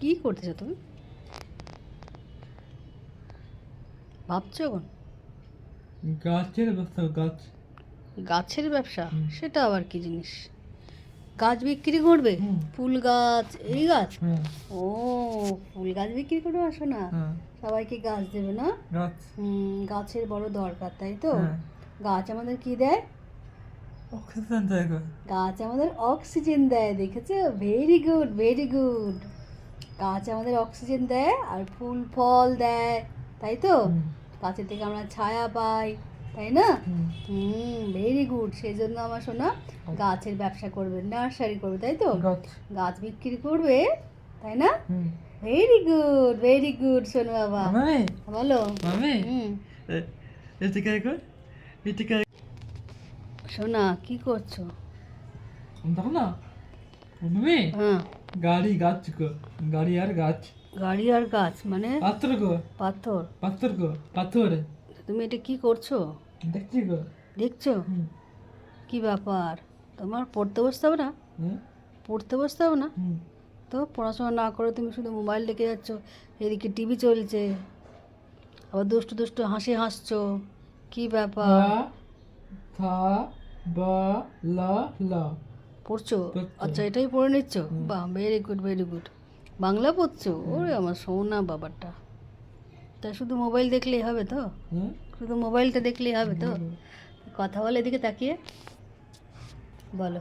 কি করতেছো তুমি? ভাবছ এখন? গাছের ব্যবস্থা গাছ। গাছের ব্যবসা? সেটা আবার কি জিনিস? গাছ বিক্রি করবে? ফুল গাছ এই গাছ? হ্যাঁ। ও ফুল গাছ বিক্রি করে আসো না। হ্যাঁ। সবাইকে গাছ দেবে না? গাছ। গাছের বড় দরকার তাই তো? হ্যাঁ। গাছ আমাদের কি দেয়? অক্সিজেন দেয়। গাছ আমাদের অক্সিজেন দেয় দেখেছ? ভেরি গুড ভেরি গুড গাছ আমাদের অক্সিজেন দেয় আর ফুল ফল দেয় তাই তো? গাছের থেকে আমরা ছায়া পাই তাই না? হুম, ভেরি গুড সেই জন্য আমার শোনা গাছের ব্যবসা করবে নার্সারি করবে তাই তো? গাছ। বিক্রি করবে তাই না? ভেরি গুড ভেরি গুড শোনো বাবা। বলো। শোনা কি করছ? দেখো না? মামি। হ্যাঁ। গাড়ি গাছ গো গাড়ি আর গাছ। গাড়ি আর গাছ মানে? পাথর গো। পাথর? পাথর গো পাথর। তুমি এটা কি করছ? দেখছি গো। দেখছ? কি ব্যাপার? তোমার পড়তে বসতে হবে না? হ্যাঁ। পড়তে বসতে হবে না? তো পড়াশোনা না করে তুমি শুধু মোবাইল দেখে যাচ্ছ এদিকে টিভি চলছে। আবার দুষ্টু দুষ্টু হাসি হাসছো। কি ব্যাপার? থা বা লা লা। পড়ছো? আচ্ছা এটাই পড়ে নিচ্ছ? বাহ very good very good Bangla পড়ছো? ওরে আমার সোনা বাবারটা। তা শুধু মোবাইল দেখলেই হবে তো? শুধু মোবাইলটা দেখলেই হবে তো? কথা বলে এদিকে তাকিয়ে। বলো।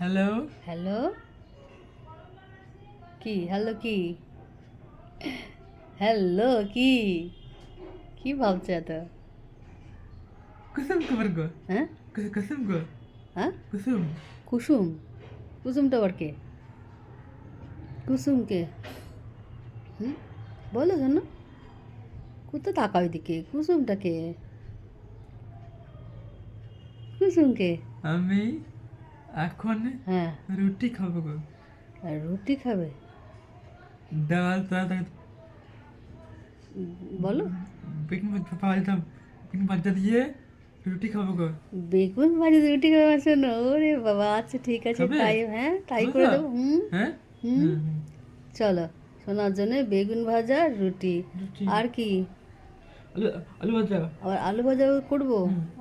হ্যালো হ্যালো কি? হ্যালো কি? হ্যালো কি? কি ভাবছ এত? কুসুম খবর গো। হ্যাঁ? কুসুম গো। হ্যাঁ? কুসুম। কুসুম। কুসুমটা আবার কে? কুসুম কে হুম? বলো শোনো। কোথা তাকাও এদিকে কুসুমটা কে? কুসুম কে আমি এখন হ্যাঁ। রুটি খাব গো। আর রুটি খাবে? ডাল উম, বলো। বেকিং ভাজা বেকিং ভাজা দিয়ে রুটি খাব গো বেগুন ভাজি রুটি খাবে শোনো ওরে বাবা আচ্ছা ঠিক আছে তাই হ্যাঁ তাই করে? দেবো হুম হ্যাঁ? হুম। হুম, হুম। চলো শোনার জন্য বেগুন ভাজা রুটি। আর কি? আলু ভাজা? আবার আলু ভাজা করব?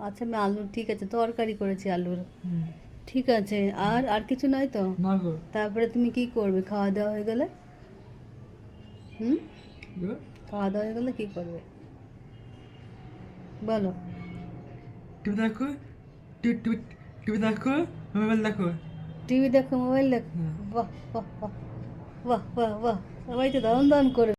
আচ্ছা আমি আলু ঠিক আছে তরকারি করেছি আলুর। ঠিক আছে আর আর কিছু নয় তো? তারপরে তুমি কি করবে? খাওয়া দাওয়া হয়ে গেলে? হুম? খাওয়া দাওয়া হয়ে গেলে কি করবে? বলো। টিভি দেখো টিভি টিভি দেখো মোবাইল দেখো টিভি দেখো মোবাইল দেখো বাহ বাহ বাহ বাহ বাহ বাহ সবাই তো দারুণ দারুণ করে